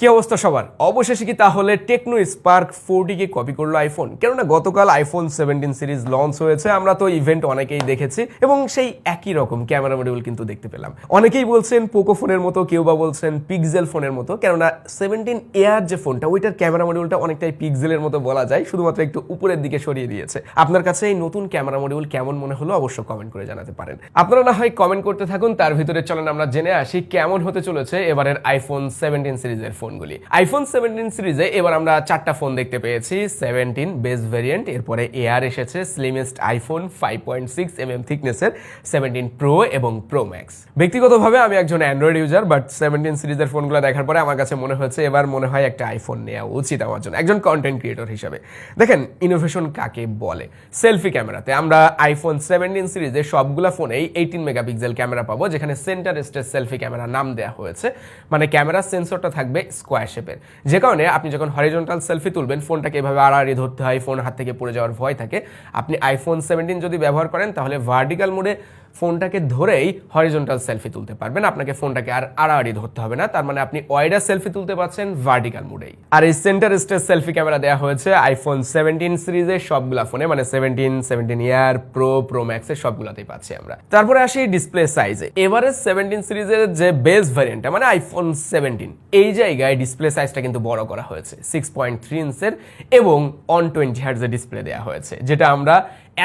কি অবস্থা সবার? অবশেষে কি তাহলে টেকনো স্পার্ক ফোরটিকে কপি করল আইফোন কেননা গতকাল আইফোন সেভেন্টিন সিরিজ লঞ্চ হয়েছে, আমরা তো ইভেন্ট অনেকেই দেখেছি এবং সেই একই রকম ক্যামেরা মডিউল কিন্তু দেখতে পেলাম। অনেকেই বলছেন পোকো ফোনের মতো, কেউ বা বলছেন পিক্সেল ফোনের মতো, কেননা সেভেন্টিন এয়ার যে ফোনটা ওইটার ক্যামেরা মডিউলটা অনেকটাই পিক্সেলের মতো বলা যায়, শুধুমাত্র একটু উপরের দিকে সরিয়ে দিয়েছে। আপনার কাছে এই নতুন ক্যামেরা মডিউল কেমন মনে হলো অবশ্য কমেন্ট করে জানাতে পারেন। আপনারা না হয় কমেন্ট করতে থাকুন, তার ভিতরে চলেন আমরা জেনে আসি কেমন হতে চলেছে এবারের আইফোন সেভেন্টিন সিরিজের ফোনগুলি। আইফোন সেভেন্টিন সিরিজে এবার আমরা চারটা ফোন দেখতে পেয়েছি। সেভেন্টিন বেস ভেরিয়েন্ট এরপরে এয়ার এসেছে slimmest iPhone five point six M M থিকনেসের seventeen Pro এবং প্রো ম্যাক্স ব্যক্তিগতভাবে আমি একজন অ্যান্ড্রয়েড ইউজার বাট সেভেন্টিন সিরিজের ফোনগুলো দেখার পরে আমার কাছে মনে হয়েছে, এবার মনে হয় একটা আইফোন নেওয়া উচিত আমার জন্য, একজন কন্টেন্ট ক্রিয়েটর হিসাবে। দেখেন ইনোভেশন কাকে বলে? সেলফি ক্যামেরাতে আমরা আইফোন সেভেন্টিন সিরিজের সবগুলা ফোনেই এইটিন মেগাপিক্সেল ক্যামেরা পাবো, যেখানে সেন্টার স্টেজ সেলফি ক্যামেরা নাম দেওয়া হয়েছে। মানে ক্যামেরার সেন্সরটা থাকবে স্কোয়ার শেপের যে কারণে আপনি যখন হরিজন্টাল সেলফি তুলবেন ফোনটাকে এভাবে আড়াআড়ি ধরতে হয় ফোন হাত থেকে পড়ে যাওয়ার ভয় থাকে। আপনি আইফোন সেভেন্টিন যদি ব্যবহার করেন, তাহলে ভার্টিক্যাল মোডে ফোনটাকে ধরেই হরিজন্টাল সেলফি তুলতে পারবেন। আপনাকে ফোনটাকে আর আড়াআড়ি ধরতে হবে না। তার মানে আপনি ওয়াইডার সেলফি তুলতে পারছেন ভার্টিক্যাল মোডেই আর এই সেন্টার স্টেজ সেলফি ক্যামেরা দেওয়া হয়েছে আইফোন সেভেন্টিন সিরিজের সবগুলা ফোনে মানে seventeen seventeen Air Pro Pro ম্যাক্সের সবগুলাতেই পাচ্ছি আমরা। তারপরে আসি ডিসপ্লে সাইজে এবারে সেভেন্টিন সিরিজের যে বেস ভ্যারিয়েন্টটা মানে আইফোন সেভেন্টিন এই জায়গায় ডিসপ্লে সাইজটা কিন্তু বড় করা হয়েছে। সিক্স পয়েন্ট থ্রি ইঞ্চের এবং অন টোয়েন্টি হার্জের ডিসপ্লে দেওয়া হয়েছে, যেটা আমরা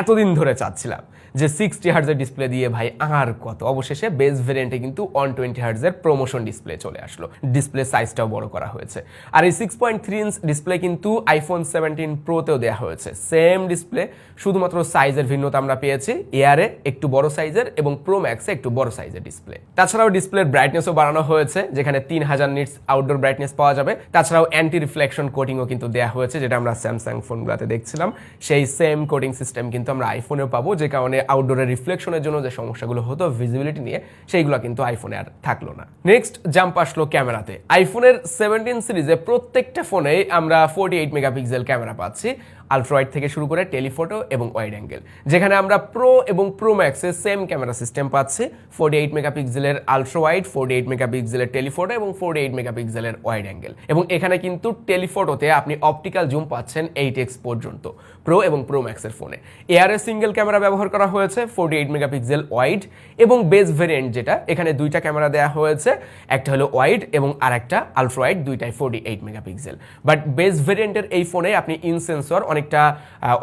এতদিন ধরে চাচ্ছিলাম। যে সিক্সটি হার্জের ডিসপ্লে দিয়ে ভাই আর কত? অবশেষে বেস ভেরিয়েন্টে কিন্তু ওয়ান টোয়েন্টি হার্জের প্রমোশন ডিসপ্লে চলে আসলো। ডিসপ্লে সাইজটাও বড় করা হয়েছে। আর এই six point three inch display কিন্তু আইফোন সেভেন্টিন প্রোতেও দেওয়া হয়েছে। সেম ডিসপ্লে শুধুমাত্র সাইজের ভিন্নতা আমরা পেয়েছি। এয়ারে একটু বড় সাইজের এবং প্রো ম্যাক্সে একটু বড় সাইজের ডিসপ্লে তাছাড়াও ডিসপ্লের ব্রাইটনেসও বাড়ানো হয়েছে, যেখানে তিন হাজার নিটস আউটডোর ব্রাইটনেস পাওয়া যাবে। তাছাড়াও অ্যান্টি রিফ্লেকশন কোটিংও কিন্তু দেওয়া হয়েছে, যেটা আমরা স্যামসাং ফোনগুলোতে দেখছিলাম। সেই সেম কোটিং সিস্টেম কিন্তু আমরা আইফোনেও পাবো, যে কারণে আউটডোরের রিফ্লেকশনের জন্য যে সমস্যাগুলো হতো ভিজিবিলিটি নিয়ে, সেইগুলো কিন্তু আইফোনে আর থাকল না। নেক্সট জাম্প আসলো ক্যামেরাতে। আইফোনের সেভেন্টিন সিরিজে প্রত্যেকটা ফোনেই আমরা ফোর্টি এইট মেগাপিক্সেল ক্যামেরা পাচ্ছি। আলট্রয়েড থেকে শুরু করে টেলিফোটো এবং ওয়াইড অ্যাঙ্গেল যেখানে আমরা প্রো এবং প্রো ম্যাক্সের সেম ক্যামেরা সিস্টেম পাচ্ছি ফোর্টি এইট মেগাপিক্সেলের আলট্রা ওয়াইড ফোর্টি এইট মেগাপিক্সেলের টেলিফোটো এবং ফোর্টি এইট মেগাপিক্সেলের ওয়াইড অ্যাঙ্গেল এবং এখানে কিন্তু টেলিফোটোতে আপনি অপটিক্যাল জুম পাচ্ছেন এইট এক্স পর্যন্ত প্রো এবং প্রো ম্যাক্সের ফোনে এআরএস সিঙ্গেল ক্যামেরা ব্যবহার করা হয়েছে ফোর্টি এইট মেগাপিক্সেল ওয়াইড এবং বেস ভেরিয়েন্ট যেটা, এখানে দুইটা ক্যামেরা দেওয়া হয়েছে, একটা হলো ওয়াইড এবং আর একটা আলট্রা ওয়াইড দুইটাই forty eight megapixel but base ভেরিয়েন্টের এই ফোনে আপনি ইন সেন্সর অনেকটা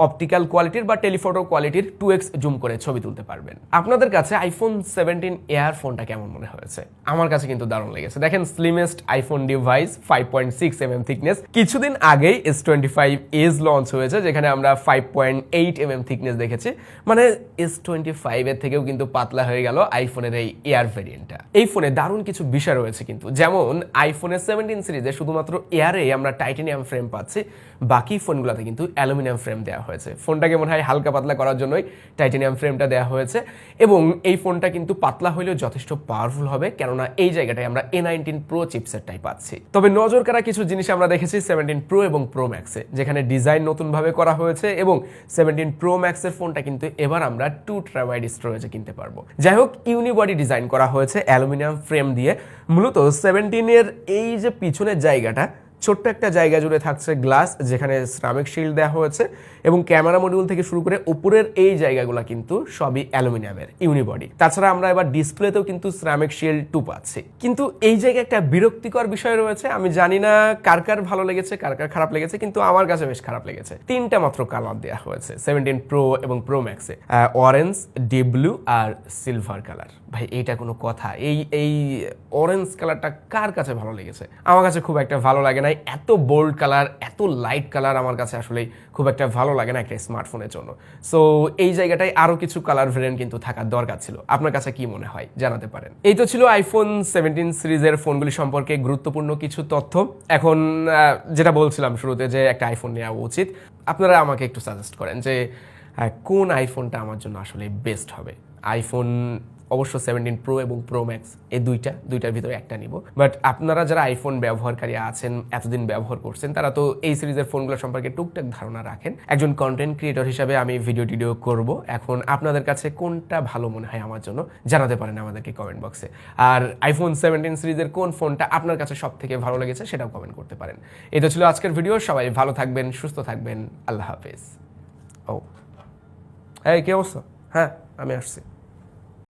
অপটিক্যাল কোয়ালিটির বা টেলিফোটো কোয়ালিটির টু এক্স জুম করে ছবি তুলতে পারবেন। আপনাদের কাছে আইফোন সেভেন্টিন এয়ার ফোনটা কেমন মনে হয়েছে? আমার কাছে কিন্তু দারুণ লেগেছে। দেখেন slimmest iPhone device five point six M M thickness কিছুদিন আগেই S twenty five Edge launch হয়েছে, যেখানে আমরা five point eight M M thickness দেখেছি। মানে এস টোয়েন্টি ফাইভ এর থেকেও কিন্তু পাতলা হয়ে গেল আইফোনের এই এয়ার ভেরিয়েন্টটা এই ফোনে দারুণ কিছু বিষয় রয়েছে কিন্তু। যেমন আইফোনের সেভেন্টিন সিরিজে শুধুমাত্র এয়ারে আমরা টাইটেনিয়াম ফ্রেম পাচ্ছি। বাকি ফোনগুলোতে কিন্তু অ্যালুমিনিয়াম ফ্রেম দেওয়া হয়েছে। ফোনটাকে মনে হয় হালকা পাতলা করার জন্যই টাইটেনিয়াম ফ্রেমটা দেওয়া হয়েছে এবং এই ফোনটা কিন্তু পাতলা হলেও যথেষ্ট পাওয়ারফুল হবে, কেননা এই জায়গাটায় আমরা এ নাইনটিন প্রো চিপসেটটাই পাচ্ছি। তবে নজর কারা কিছু জিনিস আমরা দেখেছি সেভেন্টিন প্রো এবং প্রো ম্যাক্সে যেখানে ডিজাইন নতুনভাবে করা হয়েছে এবং সেভেন্টিন প্রো ম্যাক্সের ফোনটা কিন্তু এবার আমরা টু ট্রাবাইড স্টোরেজে কিনতে পারব। যাই হোক ইউনিবডি ডিজাইন করা হয়েছে অ্যালুমিনিয়াম ফ্রেম দিয়ে। মূলত সেভেন্টিনের এই যে পিছনের জায়গাটা ছোট্ট একটা জায়গা জুড়ে থাকছে গ্লাস, যেখানে শ্রামিক শিল্ড দেওয়া হয়েছে এবং ক্যামেরা মডিউল থেকে শুরু করে উপরের এই জায়গাগুলো কিন্তু সবই অ্যালুমিনিয়ামের ইউনিবডি তাছাড়া আমরা এবার ডিসপ্লেতেও কিন্তু শ্রামিক শিল্ড টু পাচ্ছি। কিন্তু এই জায়গায় একটা বিরক্তিকর বিষয় রয়েছে, আমি জানি না কার কার ভালো লেগেছে, কার কার খারাপ লেগেছে, কিন্তু আমার কাছে বেশ খারাপ লেগেছে। তিনটা মাত্র কালার দেওয়া হয়েছে সেভেন্টিন প্রো এবং প্রো ম্যাক্সে অরেঞ্জ ডিপ ব্লু আর সিলভার কালার ভাই, এইটা কোনো কথা। এই এই অরেঞ্জ কালারটা কার কাছে ভালো লেগেছে? আমার কাছে খুব একটা ভালো লাগে নাই এত বোল্ড কালার এত লাইট কালার আমার কাছে আসলে খুব একটা ভালো লাগে না একটা স্মার্টফোনের জন্য। সো এই জায়গাটায় আরও কিছু কালার ভেরিয়েন্ট কিন্তু থাকার দরকার ছিল। আপনার কাছে কি মনে হয়? জানাতে পারেন। এই তো ছিল আইফোন সেভেন্টিন সিরিজের ফোনগুলি সম্পর্কে গুরুত্বপূর্ণ কিছু তথ্য। এখন যেটা বলছিলাম শুরুতে যে একটা আইফোন নেওয়া উচিত। আপনারা আমাকে একটু সাজেস্ট করেন যে কোন আইফোনটা আমার জন্য আসলে বেস্ট হবে? আইফোন অবশ্য সেভেন্টিন প্রো এবং প্রো ম্যাক্স এই দুইটা, দুইটার ভিতরে একটা নিব। বাট আপনারা যারা আইফোন ব্যবহারকারী আছেন, এতদিন ব্যবহার করছেন, তারা তো এই সিরিজের ফোনগুলো সম্পর্কে টুকটাক ধারণা রাখেন। একজন কন্টেন্ট ক্রিয়েটর হিসাবে আমি ভিডিও টিডিও করব। এখন আপনাদের কাছে কোনটা ভালো মনে হয় আমার জন্য, জানাতে পারেন আমাদেরকে কমেন্ট বক্সে আর আইফোন সেভেন্টিন সিরিজের কোন ফোনটা আপনার কাছে সব থেকে ভালো লেগেছে, সেটাও কমেন্ট করতে পারেন। এটা ছিল আজকের ভিডিও সবাই ভালো থাকবেন, সুস্থ থাকবেন, আল্লাহ হাফেজ। ও। এই, কি অবস্থা? হ্যাঁ আমি আসছি।